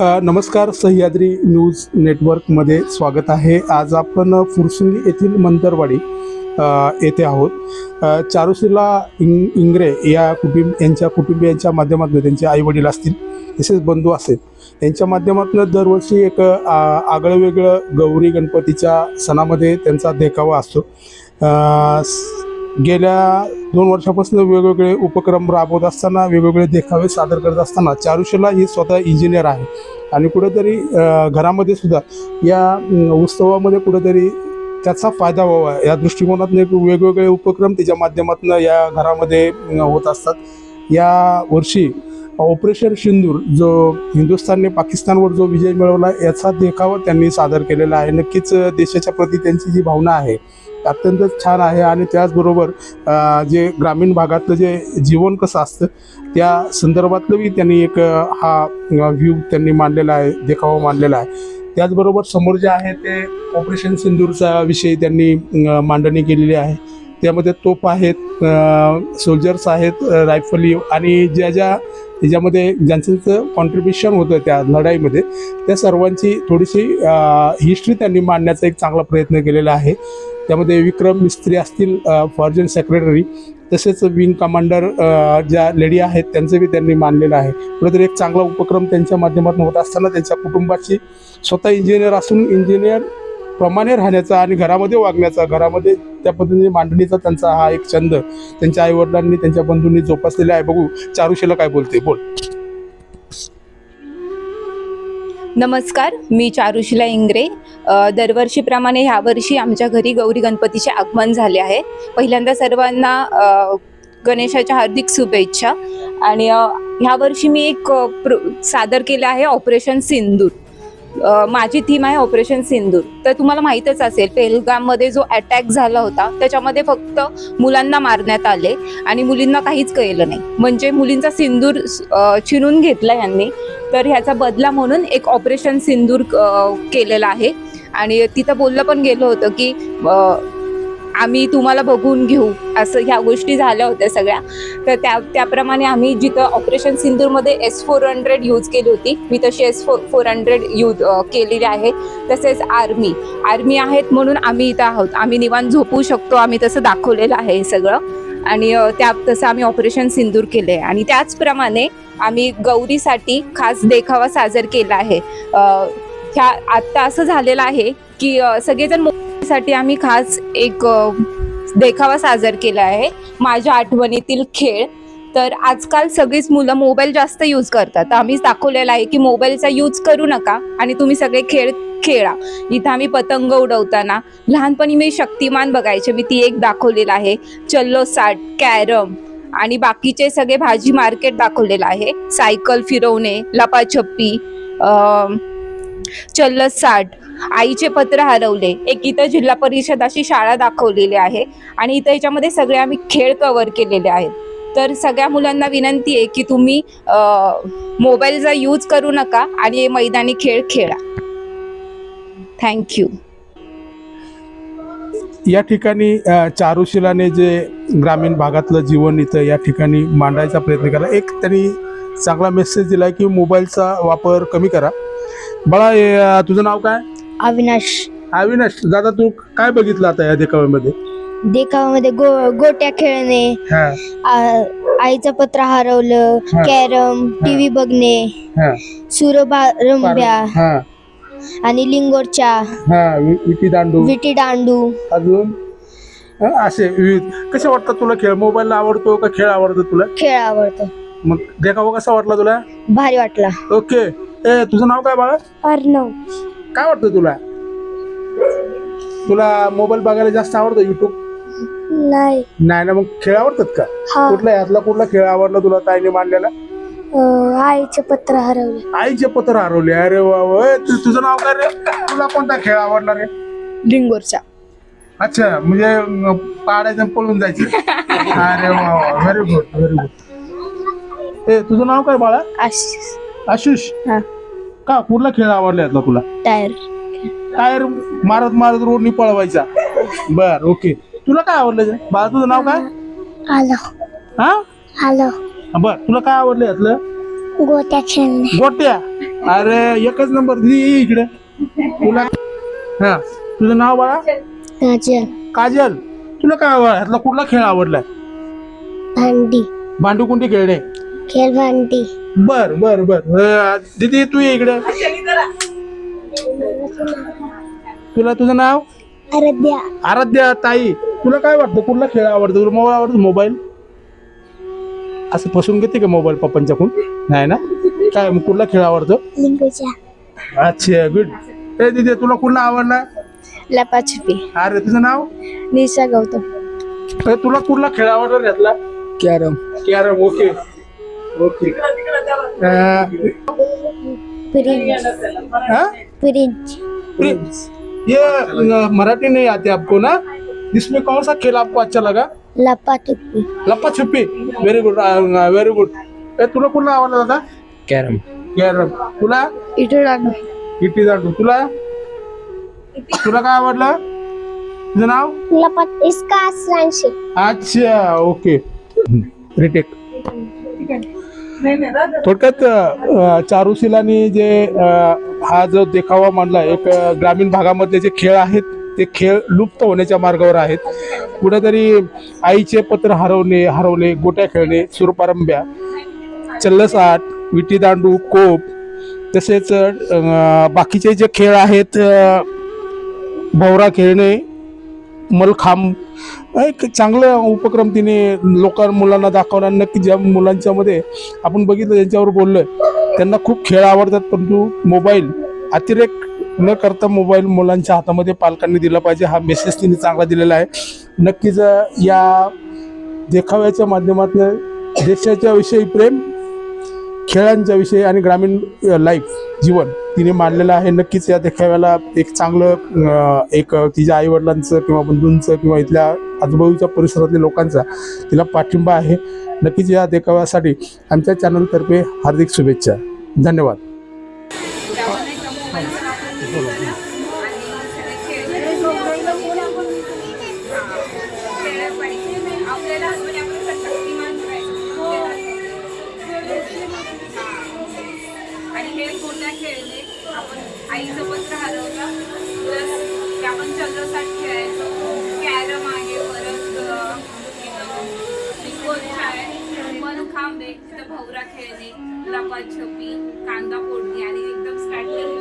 नमस्कार सह्याद्री न्यूज नेटवर्कमध्ये स्वागत आहे. आज आपण फुरसुंगी येथील मंतरवाडी येथे आहोत. चारुशिला इंग इंगरे या कुटुंब यांच्या कुटुंबियांच्या माध्यमातून त्यांचे आईवडील असतील तसेच बंधू असेल यांच्या माध्यमातून दरवर्षी एक आगळं वेगळं गौरी गणपतीच्या सणामध्ये त्यांचा देखावा असतो. गेल्या दोन वर्षापासून वेगवेगळे उपक्रम राबवत असताना वेगवेगळे देखावे सादर करत असताना चारुशिला ही स्वतः इंजिनियर आहे. आणि कुठेतरी घरामध्ये सुद्धा या उत्सवामध्ये कुठेतरी त्याचा फायदा व्हावा. या दृष्टिकोनातून एक वेगवेगळे उपक्रम त्याच्या माध्यमातून या घरामध्ये होत असतात. या वर्षी ऑपरेशन सिंदूर जो हिंदुस्थानने पाकिस्तानवर जो विजय मिळवला याचा देखावा त्यांनी सादर केलेला आहे. नक्कीच देशाच्या प्रती त्यांची जी भावना आहे अत्यंत छान आहे आणि त्याचबरोबर जे ग्रामीण भागातलं जे जीवन कसं असतं त्या संदर्भातलंही त्यांनी एक हा व्ह्यू त्यांनी मांडलेला आहे देखावा मांडलेला आहे. त्याचबरोबर समोर जे आहे ते ऑपरेशन सिंदूरचा विषयी त्यांनी मांडणी केलेली आहे. त्यामध्ये तोप आहेत सोल्जर्स आहेत रायफली आणि ज्या ज्या त्याच्यामध्ये ज्यांचं कॉन्ट्रीब्युशन होतं त्या लढाईमध्ये त्या सर्वांची थोडीशी हिस्ट्री त्यांनी मांडण्याचा एक चांगला प्रयत्न केलेला आहे. त्यामध्ये विक्रम मिस्त्री असतील फॉर्जन सेक्रेटरी तसेच विंग कमांडर ज्या लेडी आहेत त्यांचं बी त्यांनी मानलेलं आहे. कुठेतरी एक चांगला उपक्रम त्यांच्या माध्यमातून होत असताना त्यांच्या कुटुंबाची स्वतः इंजिनियर असून इंजिनियर प्रमाणे राहण्याचा आणि घरामध्ये वागण्याचा घरामध्ये त्या पद्धतीने मांडणीचा त्यांचा हा एक छंद. त्यांच्या आईवडिलांनी त्यांच्या बंधूंनी जोपासलेला आहे. बघू चारुशीला काय बोलते? बोल. नमस्कार मी चारुशिला इंगरे. दरवर्षीप्रमाणे ह्यावर्षी आमच्या घरी गौरी गणपतीचे आगमन झाले आहे. पहिल्यांदा सर्वांना गणेशाच्या हार्दिक शुभेच्छा. आणि ह्यावर्षी मी एक प्र सादर केलं आहे ऑपरेशन सिंदूर. माझी थीम आहे ऑपरेशन सिंदूर. तर तुम्हाला माहीतच असेल पेहलगाममध्ये जो अटॅक झाला होता त्याच्यामध्ये फक्त मुलांना मारण्यात आले आणि मुलींना काहीच कळलं नाही. म्हणजे मुलींचा सिंदूर चिरून घेतला यांनी. तर ह्याचा बदला म्हणून एक ऑपरेशन सिंदूर केलेलं आहे. आणि तिथं बोललं पण गेलं होतं की आम्ही तुम्हाला बघून घेऊ. असं ह्या गोष्टी झाल्या होत्या सगळ्या. तर त्या त्याप्रमाणे आम्ही जिथं ऑपरेशन सिंदूरमध्ये एस फोर हंड्रेड यूज केली होती मी तशी S four four hundred use केलेली आहे. तसेच आर्मी आर्मी आहेत म्हणून आम्ही इथं आहोत. आम्ही निवांत झोपू शकतो आम्ही तसं दाखवलेलं आहे हे सगळं. आणि त्या तसं आम्ही ऑपरेशन सिंदूर केलं आहे आणि त्याचप्रमाणे आम्ही गौरीसाठी खास देखावा साजर केला आहे. ह्या आत्ता असं झालेलं आहे की सगळेजण साठी आम्ही खास एक देखावा साजर केला आहे माझ्या आठवणीतील खेळ. तर आजकाल सगळीच मुलं मोबाईल जास्त यूज करतात. तर आम्हीच दाखवलेलं आहे की मोबाईलचा यूज करू नका आणि तुम्ही सगळे खेळ खेळा. इथं आम्ही पतंग उडवताना लहानपणी मी शक्तिमान बघायचे. मी ती एक दाखवलेलं आहे. चल्लो साठ कॅरम आणि बाकीचे सगळे भाजी मार्केट दाखवलेलं आहे. सायकल फिरवणे लपाछप्पी चल्लस साठ आईचे पत्र हरवले. एक इथं जिल्हा परिषद अशी शाळा दाखवलेली आहे आणि इथं याच्यामध्ये सगळे आम्ही खेळ कव्हर केलेले आहेत. तर सगळ्या मुलांना विनंती आहे की तुम्ही मोबाईलचा यूज करू नका आणि मैदानी खेळ खेळा. थँक्यू या ठिकाणी चारुशिलाने जे ग्रामीण भागातलं जीवन इथं या ठिकाणी मांडायचा प्रयत्न केला. एक त्यांनी चांगला मेसेज दिला की मोबाईलचा वापर कमी करा. बाळा तुझं नाव काय? अविनाश. अविनाश दादा तू काय बघितलं आता या देखाव्यामध्ये? देखाव्यामध्ये गो गोट्या खेळणे हा. आ- आईचं पत्र हरवलं हा. कॅरम टीव्ही बघणे हा. सुरबा रंब्या हा. आणि लिंगोरच्या हा वि- विटी दांडू. विटी दांडू. अजून? हा, असे विविध. कसे वाटतात तुला खेळ? मोबाईल आवडतो का खेळ आवडतो तुला? खेळ आवडतो. मग देखावा कसा वाटला तुला? भारी वाटला. ओके. ए तुझं नाव काय बाळा? अर्णव. काय वाटतं तुला? तुला मोबाईल बघायला जास्त आवडतो युट्यूब नाही. नाही ना मग खेळ आवडतात का? हा. कुठला यातला कुठला खेळ आवडला तुला ताईने मांडलेला आईचे पत्र हरवले. आईचे पत्र हरवले. अरे वा वा. ए, तु- तुझं नाव काय रे? तुला कोणता खेळ आवडला रे? लिंगोरच्या अच्छा म्हणजे अं, पाडायचं आणि पळून जायचं. अरे वा व्हेरी गुड व्हेरी गुड ए तुझं नाव काय बाळा? आशिष? हा. का? कुठला खेळ आवडला यातला तुला? टायर. टायर मारत मारत रोडनी पळवायचा. बर ओके. तुला काय आवडलं? बाळा तुझं नाव काय? आलो. हा? आलो. बर तुला काय आवडलं यातलं? गोट्या खेळणे. गोट्या? अरे एकच नंबर ये इकडे. तुला हा. तुझं नाव बाळा? गाजर काजल. तुला काय आवड ह्यातला कुठला खेळ आवडलाय? भांडी. भांडू कोणती खेळणे? खेळ भांडी. बर बर बर. दीदी तू ये इकडे. तुला तुझं नाव? आराध्या. आराध्या ताई. तुला काय वाटतं कुठला खेळ आवडतो? तुला मोबाईल आवडतो मोबाईल? असं फसून घेते का मोबाईल पप्पांच्याकडून नाही ना? काय मग कुठला खेळ आवडतो? अच्छा गुड ए दीदी तुला कुठला आवडला? लपाछपी. अरे तुझं नाव? निशा गौतम. ए, तुला कुठला खेळ आवडला त्यातला? कॅरम. Carrom okay okay. हाँ? प्रिंस ये मराठी नहीं आती आपको ना? इसमें कौन सा खेल आपको अच्छा लगा? लपाछपी. लप्पा छुपी व्हेरी गुड व्हेरी गुड ए तुला कुठला आवडला दादा? कॅरम. कॅरम. तुला? इथे दांडू इटी दांडू तुला? तुला काय आवडलं? तुझं नाव? लपाट इसका आसरांशी अच्छा ओके. रिटेक थोडक्यात अ, चारुशिलानी जे हा जो देखावा मांडला एक ग्रामीण भागामधले जे खेळ आहेत ते खेळ लुप्त होण्याच्या मार्गावर आहेत. कुठेतरी आईचे पत्र हरवणे हरवले गोट्या खेळणे सुरपारंब्या चल्लसाट विटीदांडू कोप तसेच बाकीचे जे खेळ आहेत भोवरा खेळणे मलखांब एक चांगला उपक्रम तिने लोकां मुलांना दाखवणार नक्की ज्या मुलांच्या मध्ये आपण बघितलं ज्यांच्यावर बोललोय त्यांना खूप खेळ आवडतात परंतु मोबाईल अतिरेक न करता मोबाईल मुलांच्या हातामध्ये पालकांनी दिला पाहिजे. हा मेसेज तिने चांगला दिलेला आहे. नक्कीच या देखाव्याच्या माध्यमातून देशाच्या विषयी प्रेम खेळांच्या विषयी आणि ग्रामीण लाईफ जीवन तिने मांडलेलं आहे. नक्कीच या देखाव्याला एक चांगलं एक तिच्या आईवडिलांचं किंवा बंधूंचं किंवा इथल्या आजूबाजूच्या परिसरातल्या लोकांचा तिला पाठिंबा आहे. नक्कीच या देखाव्यासाठी आमच्या चॅनलतर्फे हार्दिक शुभेच्छा. धन्यवाद. आपल्याला गोट्या खेळले आपण आईचं पत्र हरवलं प्लस ते आपण चंद्रसाठ खेळायचो. कॅरम आहे परत अं, आहे. मलखांब आहे तिथं भवरा खेळणे लपाछपी कांदा फोडणे आणि एकदम स्टार्टिंग